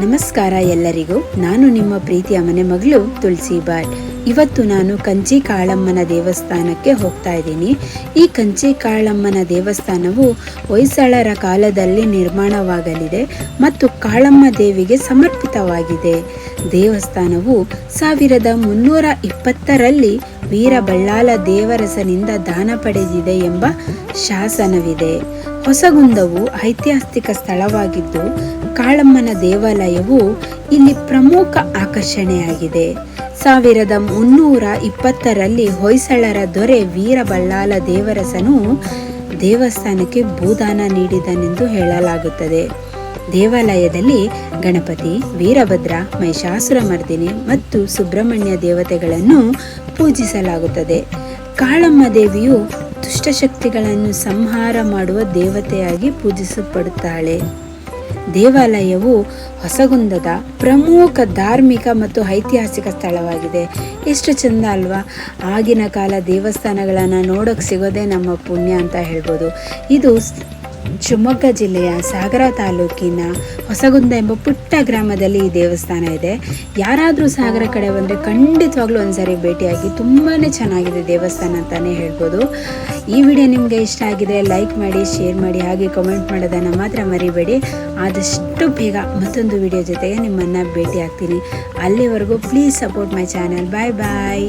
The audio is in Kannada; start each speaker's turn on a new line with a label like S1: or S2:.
S1: ನಮಸ್ಕಾರ ಎಲ್ಲರಿಗೂ. ನಾನು ನಿಮ್ಮ ಪ್ರೀತಿಯ ಮನೆ ಮಗಳು ತುಳಸಿ ಬಾಯ್ ಇವತ್ತು ನಾನು ಕಂಚಿ ಕಾಳಮ್ಮನ ದೇವಸ್ಥಾನಕ್ಕೆ ಹೋಗ್ತಾ ಇದ್ದೀನಿ. ಈ ಕಂಚಿ ಕಾಳಮ್ಮನ ದೇವಸ್ಥಾನವು ಹೊಯ್ಸಳರ ಕಾಲದಲ್ಲಿ ನಿರ್ಮಾಣವಾಗಲಿದೆ ಮತ್ತು ಕಾಳಮ್ಮ ದೇವಿಗೆ ಸಮರ್ಪಿತವಾಗಿದೆ. ದೇವಸ್ಥಾನವು ಸಾವಿರದ ಮುನ್ನೂರ ಇಪ್ಪತ್ತರಲ್ಲಿ ವೀರಬಳ್ಳಾಲ ದೇವರಸನಿಂದ ದಾನ ಪಡೆದಿದೆ ಎಂಬ ಶಾಸನವಿದೆ. ಹೊಸಗುಂದವು ಐತಿಹಾಸಿಕ ಸ್ಥಳವಾಗಿದ್ದು, ಕಾಳಮ್ಮನ ದೇವಾಲಯವು ಇಲ್ಲಿ ಪ್ರಮುಖ ಆಕರ್ಷಣೆಯಾಗಿದೆ. ಸಾವಿರದ ಮುನ್ನೂರ ಇಪ್ಪತ್ತರಲ್ಲಿ ಹೊಯ್ಸಳರ ದೊರೆ ವೀರಬಳ್ಳಾಲ ದೇವರಸನು ದೇವಸ್ಥಾನಕ್ಕೆ ಭೂದಾನ ನೀಡಿದನೆಂದು ಹೇಳಲಾಗುತ್ತದೆ. ದೇವಾಲಯದಲ್ಲಿ ಗಣಪತಿ, ವೀರಭದ್ರ ಮಹಿಷಾಸುರಮರ್ದಿನಿ ಮತ್ತು ಸುಬ್ರಹ್ಮಣ್ಯ ದೇವತೆಗಳನ್ನು ಪೂಜಿಸಲಾಗುತ್ತದೆ. ಕಾಳಮ್ಮ ದೇವಿಯು ದುಷ್ಟಶಕ್ತಿಗಳನ್ನು ಸಂಹಾರ ಮಾಡುವ ದೇವತೆಯಾಗಿ ಪೂಜಿಸಲ್ಪಡುತ್ತಾಳೆ. ದೇವಾಲಯವು ಹೊಸಗುಂದದ ಪ್ರಮುಖ ಧಾರ್ಮಿಕ ಮತ್ತು ಐತಿಹಾಸಿಕ ಸ್ಥಳವಾಗಿದೆ. ಎಷ್ಟು ಚಂದ ಅಲ್ವಾ? ಆಗಿನ ಕಾಲ ದೇವಸ್ಥಾನಗಳನ್ನು ನೋಡೋಕೆ ಸಿಗೋದೇ ನಮ್ಮ ಪುಣ್ಯ ಅಂತ ಹೇಳ್ಬೋದು. ಇದು ಶಿವಮೊಗ್ಗ ಜಿಲ್ಲೆಯ ಸಾಗರ ತಾಲೂಕಿನ ಹೊಸಗುಂದ ಎಂಬ ಪುಟ್ಟ ಗ್ರಾಮದಲ್ಲಿ ಈ ದೇವಸ್ಥಾನ ಇದೆ. ಯಾರಾದರೂ ಸಾಗರ ಕಡೆ ಬಂದರೆ ಖಂಡಿತವಾಗ್ಲೂ ಒಂದ್ಸರಿ ಭೇಟಿಯಾಗಿ ತುಂಬಾ ಚೆನ್ನಾಗಿದೆ ದೇವಸ್ಥಾನ ಅಂತಲೇ ಹೇಳ್ಬೋದು. ಈ ವಿಡಿಯೋ ನಿಮಗೆ ಇಷ್ಟ ಆಗಿದೆ ಲೈಕ್ ಮಾಡಿ, ಶೇರ್ ಮಾಡಿ, ಹಾಗೆ ಕಮೆಂಟ್ ಮಾಡೋದನ್ನು ಮಾತ್ರ ಮರಿಬೇಡಿ. ಆದಷ್ಟು ಬೇಗ ಮತ್ತೊಂದು ವಿಡಿಯೋ ಜೊತೆಗೆ ನಿಮ್ಮನ್ನು ಭೇಟಿ ಆಗ್ತೀನಿ ಅಲ್ಲಿವರೆಗೂ please support my channel bye bye